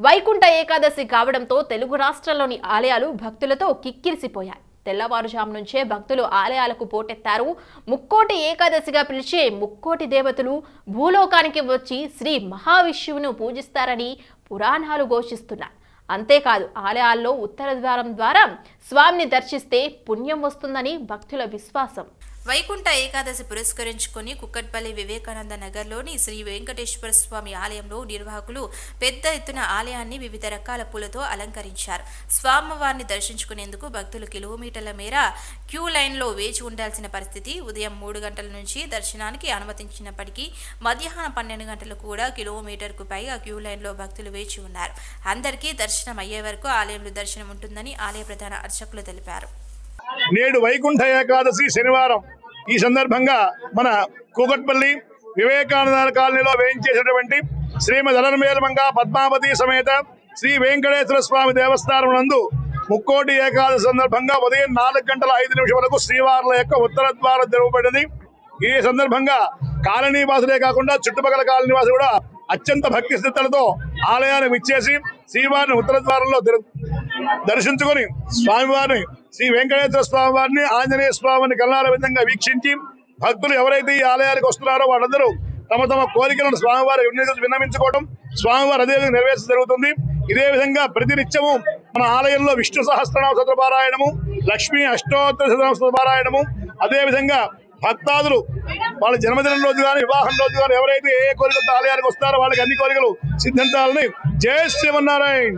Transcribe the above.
వైకుంఠ ఏకాదశి కావడంతో తెలుగు రాష్ట్రాల్లోని ఆలయాలు భక్తులతో కిక్కిరిసిపోయాయి. తెల్లవారుజాము నుంచే భక్తులు ఆలయాలకు పోటెత్తారు. ముక్కోటి ఏకాదశిగా పిలిచే ముక్కోటి దేవతలు భూలోకానికి వచ్చి శ్రీ మహావిష్ణువును పూజిస్తారని పురాణాలు ఘోషిస్తున్నాయి. అంతేకాదు ఆలయాల్లో ఉత్తర ద్వారం ద్వారా స్వామిని దర్శిస్తే పుణ్యం వస్తుందని భక్తుల విశ్వాసం. వైకుంఠ ఏకాదశి పురస్కరించుకొని కుక్కట్పల్లి వివేకానంద నగర్లోని శ్రీ వెంకటేశ్వర స్వామి ఆలయంలో నిర్వాహకులు పెద్ద ఎత్తున ఆలయాన్ని వివిధ రకాల పూలతో అలంకరించారు. స్వామివారిని దర్శించుకునేందుకు భక్తులు కిలోమీటర్ల మేర క్యూ లైన్లో వేచి ఉండాల్సిన పరిస్థితి ఉదయం మూడు గంటల నుంచి దర్శనానికి అనుమతించినప్పటికీ మధ్యాహ్నం పన్నెండు గంటలు కూడా కిలోమీటర్కు పైగా క్యూ లైన్లో భక్తులు వేచి ఉన్నారు. అందరికీ దర్శనం అయ్యే వరకు ఆలయంలో దర్శనం ఉంటుందని ఆలయ ప్రధాన అర్చకులు తెలిపారు. నేడు వైకుంఠ ఏకాదశి శనివారం. ఈ సందర్భంగా మన కూకట్పల్లి వివేకానంద కాలనీలో వేయించేసినటువంటి శ్రీమద్ అలర్మేలమంగ పద్మావతి సమేత శ్రీ వెంకటేశ్వర స్వామి దేవస్థానం నందు ముక్కోటి ఏకాదశి సందర్భంగా ఉదయం నాలుగు గంటల ఐదు నిమిషాలకు శ్రీవార్ల యొక్క ఉత్తర ద్వారం తెరవబడింది. ఈ సందర్భంగా కాలనీ వాసులే కాకుండా చుట్టుపక్కల కాలనీ వాసులు కూడా అత్యంత భక్తి స్థితులతో ఆలయాన్ని విచ్చేసి శ్రీవారిని ఉత్తర ద్వారంలో దర్శించుకొని స్వామివారిని శ్రీ వెంకటేశ్వర స్వామి వారిని ఆంజనేయ స్వామిని కల్లాల విధంగా వీక్షించి భక్తులు ఎవరైతే ఈ ఆలయానికి వస్తున్నారో వాళ్ళందరూ తమ తమ కోరికలను స్వామివారి విన్నవించుకోవడం స్వామివారు అదే విధంగా నెరవేర్చడం జరుగుతుంది. ఇదే విధంగా ప్రతినిత్యము మన ఆలయంలో విష్ణు సహస్రనామ సత పారాయణము లక్ష్మీ అష్టోత్తర శతనామ సత పారాయణము భక్తాదులు వాళ్ళ జన్మదినం రోజు కానీ వివాహం రోజు కానీ ఎవరైతే ఏ ఏ కోరికలతో ఆలయానికి వస్తారో వాళ్ళకి అన్ని కోరికలు సిద్ధించాలని జయ శ్రీమన్నారాయణ.